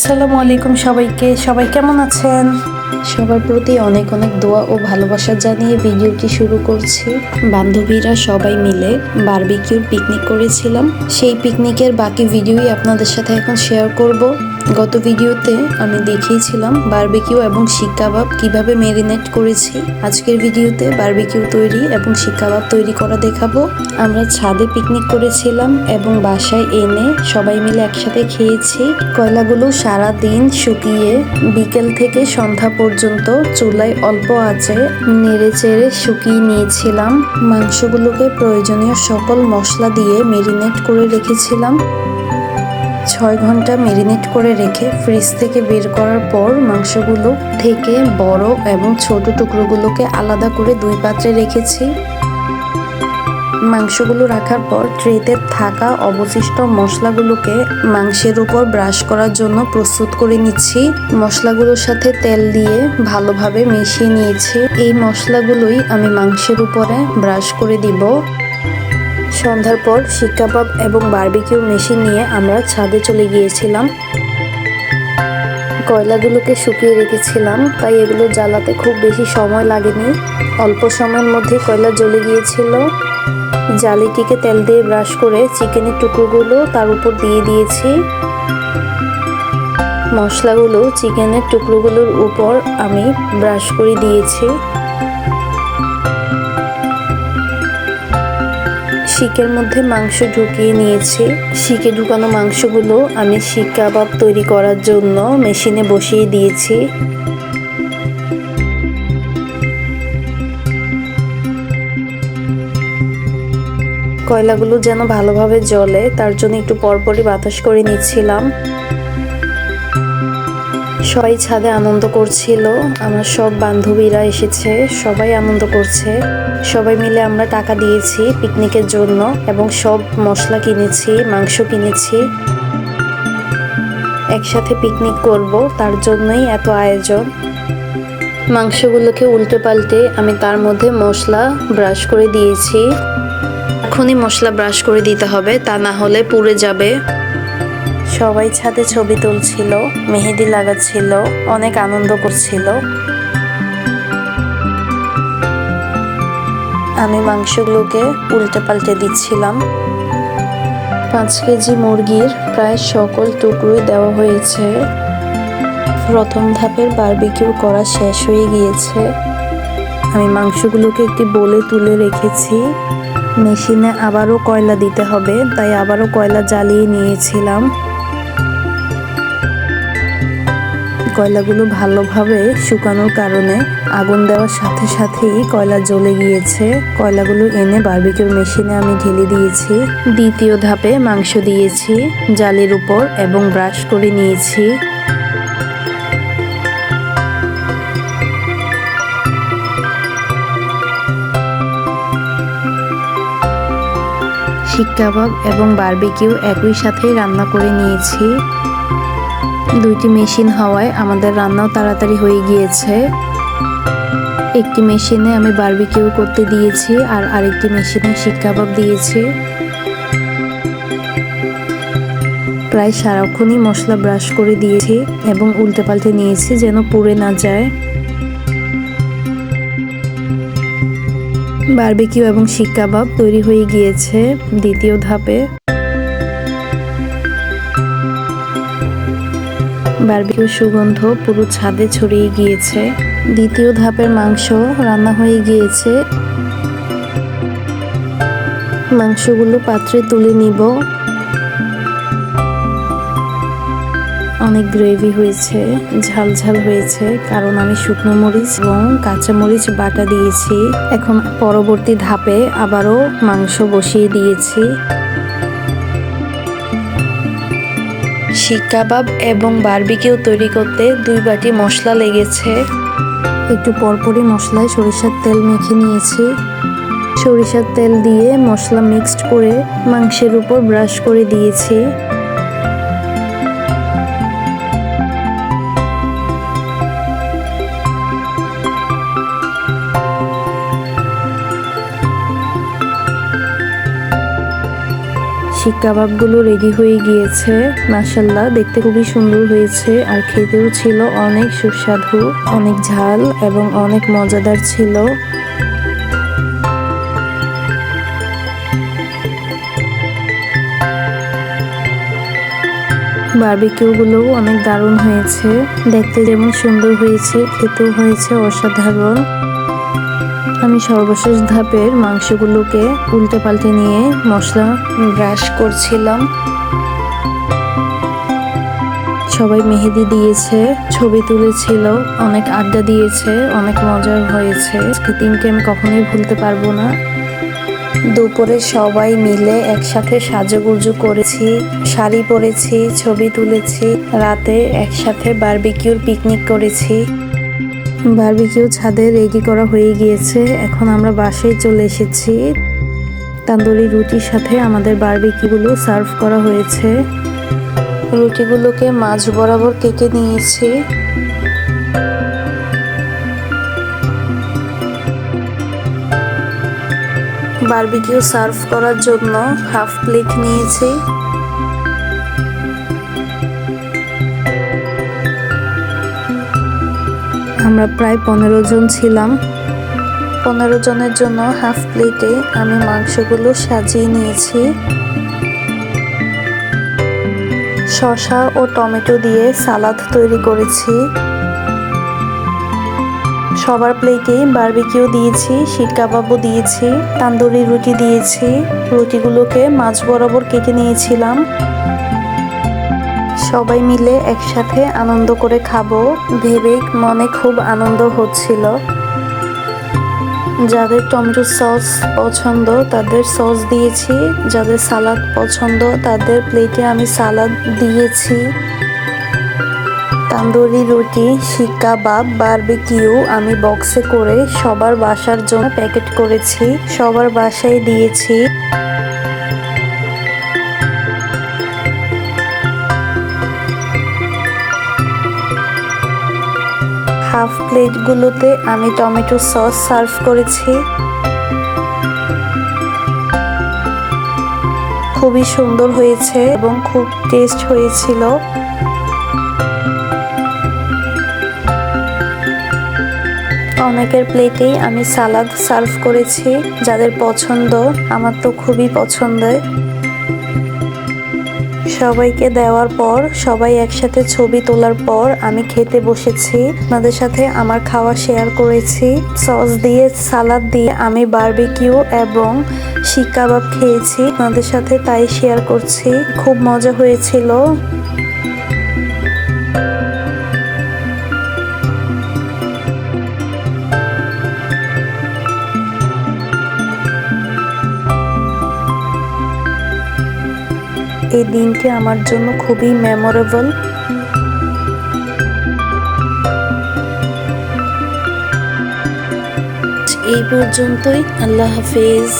আসসালামু আলাইকুম সবাইকে। সবাই কেমন আছেন? সবার প্রতি অনেক অনেক দোয়া ও ভালোবাসা জানিয়ে ভিডিওটি শুরু করছি। বান্ধবীরা সবাই মিলে বারবিকিউর পিকনিক করেছিলাম। সেই পিকনিকের বাকি ভিডিওই আপনাদের সাথে এখন শেয়ার করব। গত ভিডিওতে আমি দেখিয়েছিলাম বারবিকিউ এবং শিক কাবাব কীভাবে মেরিনেট করেছি। আজকের ভিডিওতে বারবিকিউ তৈরি এবং শিক কাবাব তৈরি করা দেখাবো। আমরা ছাদে পিকনিক করেছিলাম এবং বাসায় এনে সবাই মিলে একসাথে খেয়েছি। কয়লাগুলো সারা দিন শুকিয়ে বিকেল থেকে সন্ধ্যা পর্যন্ত চুলায় অল্প আছে নেড়ে চেড়ে শুকিয়ে নিয়েছিলাম। মাংসগুলোকে প্রয়োজনীয় সকল মশলা দিয়ে মেরিনেট করে রেখেছিলাম। ছয় ঘণ্টা মেরিনেট করে রেখে ফ্রিজ থেকে বের করার পর মাংসগুলো থেকে বড় এবং ছোট টুকরোগুলোকে আলাদা করে দুই পাত্রে রেখেছি। মাংসগুলো রাখার পর ট্রেতে থাকা অবশিষ্ট মশলাগুলোকে মাংসের উপর ব্রাশ করার জন্য প্রস্তুত করে নিচ্ছি। মশলাগুলোর সাথে তেল দিয়ে ভালোভাবে মিশিয়ে নিয়েছি। এই মশলাগুলোই আমি মাংসের উপরে ব্রাশ করে দিব। সন্ধ্যার পর শিক কাবাব এবং বারবিকিউ মেশিন নিয়ে আমরা ছাদে চলে গিয়েছিলাম। কয়লাগুলোকে শুকিয়ে রেখেছিলাম, তাই এগুলো জ্বালাতে খুব বেশি সময় লাগেনি। অল্প সময়ের মধ্যে কয়লা জ্বলে গিয়েছিল। জালিটিকে তেল দিয়ে ব্রাশ করে চিকেনের টুকরোগুলো তার উপর দিয়ে দিয়েছি। মশলাগুলো চিকেনের টুকরোগুলোর উপর আমি ব্রাশ করে দিয়েছি। শিকের মধ্যে মাংস ঢুকিয়ে নিয়েছে। শিকে ঢুকানো মাংসগুলো আমি শিক কাবাব তৈরি করার জন্য মেশিনে বসিয়ে দিয়েছি। কয়লাগুলো যেন ভালোভাবে জ্বলে, তার জন্য একটু পরপরই বাতাস করে নিচ্ছিলাম। সবাই ছাদে আনন্দ করছিল। আমার সব বান্ধবীরা এসেছে, সবাই আনন্দ করছে। সবাই মিলে আমরা টাকা দিয়েছি পিকনিকের জন্য এবং সব মশলা কিনেছি, মাংস কিনেছি। একসাথে পিকনিক করব, তার জন্যই এত আয়োজন। মাংসগুলোকে উল্টে পাল্টে আমি তার মধ্যে মশলা ব্রাশ করে দিয়েছি। এখনই মশলা ব্রাশ করে দিতে হবে, তা না হলে পুড়ে যাবে। সবাই ছাদে ছবি তুলছিল, মেহেদি লাগাচ্ছিল, অনেক আনন্দ করছিল। আমি মাংসগুলোকে উল্টে পাল্টে দিচ্ছিলাম। পাঁচ কেজি মুরগির প্রায় সকল টুকরোই দেওয়া হয়েছে। প্রথম ধাপের বারবিকিউ করা শেষ হয়ে গিয়েছে। আমি মাংসগুলোকে একটি বলে তুলে রেখেছি। মেশিনে আবারও কয়লা দিতে হবে, তাই আবারও কয়লা জ্বালিয়ে নিয়েছিলাম। কয়লাগুলো ভালোভাবে শুকানোর কারণে আগুন দেওয়ার সাথে সাথেই কয়লা জ্বলে গিয়েছে। কয়লাগুলো এনে বার্বিকিউর মেশিনে আমি ঢেলে দিয়েছি। দ্বিতীয় ধাপে মাংস দিয়েছি, জালের উপর এবং ব্রাশ করে নিয়েছি। শিক কাবাব এবং বার্বিকিউ একই সাথে রান্না করে নিয়েছি। দুইটি মেশিন হওয়ায় আমাদের রান্নাও তাড়াতাড়ি হয়ে গিয়েছে। একটি মেশিনে আমি বারবিকিউ করতে দিয়েছি আর আরেকটি মেশিনে শিক কাবাব দিয়েছি। প্রায় সারাক্ষণই মশলা ব্রাশ করে দিয়েছি এবং উল্টে পাল্টে নিয়েছি যেন পুড়ে না যায়। বারবিকিউ এবং শিক কাবাব তৈরি হয়ে গিয়েছে দ্বিতীয় ধাপে। বারবিকিউ সুগন্ধ পুরো ছাদে ছড়িয়ে গিয়েছে। দ্বিতীয় ধাপের মাংস রান্না হয়ে গিয়েছে। মাংসগুলো পাত্রে তুলে নিব। অনেক গ্রেভি হয়েছে, ঝাল ঝাল হয়েছে, কারণ আমি শুকনো মরিচ এবং কাঁচা মরিচ বাটা দিয়েছি। এখন পরবর্তী ধাপে আবারও মাংস বসিয়ে দিয়েছি। শিক কাবাব এবং বারবিকিউ তৈরি করতে দুই বাটি মশলা লেগেছে। একটু পরপরই মশলায় সরিষার তেল মেখে নিয়েছি। সরিষার তেল দিয়ে মশলা মিক্সড করে মাংসের উপর ব্রাশ করে দিয়েছি। শিক কাবাবগুলো রেডি হয়ে গিয়েছে। মাসাল্লাহ দেখতে খুবই সুন্দর হয়েছে আর খেতেও ছিল অনেক সুস্বাদু, অনেক ঝাল এবং অনেক মজাদার ছিল। বার্বিকিউগুলোও অনেক দারুণ হয়েছে। দেখতে যেমন সুন্দর হয়েছে, খেতেও হয়েছে অসাধারণ। আমি সর্বশেষ ধাপের মাংসগুলোকে উল্টে পাল্টে নিয়ে মশলা ব্রাশ করছিলাম। সবাই মেহেদি দিয়েছে, ছবি তুলেছিল, অনেক আড্ডা দিয়েছে, অনেক মজার হয়েছে। আজকে দিনকে আমি কখনোই ভুলতে পারব না। দুপুরে সবাই মিলে একসাথে সাজুগুজু করেছি, শাড়ি পরেছি, ছবি তুলেছি, রাতে একসাথে বারবিকিউর পিকনিক করেছি। বারবিকিউ ছাদে রেডি করা হয়ে গিয়েছে। এখন আমরা বাসায় চলে এসেছি। তান্দুরি রুটির সাথে আমাদের বারবিকিউগুলো সার্ভ করা হয়েছে। রুটিগুলোকে মাছ বরাবর কেটে নিয়েছি। বারবিকিউ সার্ভ করার জন্য হাফ প্লেট নিয়েছি। আমরা প্রায় পনেরো জন ছিলাম। পনেরো জনের জন্য হাফ প্লেটে আমি মাংসগুলো সাজিয়ে নিয়েছি। শসা ও টমেটো দিয়ে সালাদ তৈরি করেছি। সবার প্লেটে বারবিকিউ দিয়েছি শিক কাবাবও দিয়েছি, তান্দুরি রুটি দিয়েছি। রুটিগুলোকে মাছ বরাবর কেটে নিয়েছিলাম। সবাই মিলে একসাথে আনন্দ করে খাব ভেবে মনে খুব আনন্দ হচ্ছিল। যাদের টমেটো সস পছন্দ, তাদের সস দিয়েছি। যাদের সালাদ পছন্দ, তাদের প্লেটে আমি সালাদ দিয়েছি। তান্দুরি রুটি শিক কাবাব বারবিকিউ আমি বক্সে করে সবার বাসার জন্য প্যাকেট করেছি। সবার বাসায় দিয়েছি। হাফ প্লেটগুলোতে আমি টমেটো সস সার্ভ করেছি। খুবই সুন্দর হয়েছে এবং খুব টেস্ট হয়েছিল। অনেকের প্লেটেই আমি সালাদ সার্ভ করেছি। যাদের পছন্দ, আমার তো খুবই পছন্দের। সবাইকে দেওয়ার পর, সবাই একসাথে ছবি তোলার পর আমি খেতে বসেছি। আপনাদের সাথে আমার খাওয়া শেয়ার করেছি। সস দিয়ে সালাদ দিয়ে আমি বার্বিকিউ এবং শিক কাবাব খেয়েছি। আপনাদের সাথে তাই শেয়ার করছি। খুব মজা হয়েছিল। এই দিনটি আমার জন্য খুবই মেমোরেবল এই পর্যন্তই আল্লাহ হাফেজ।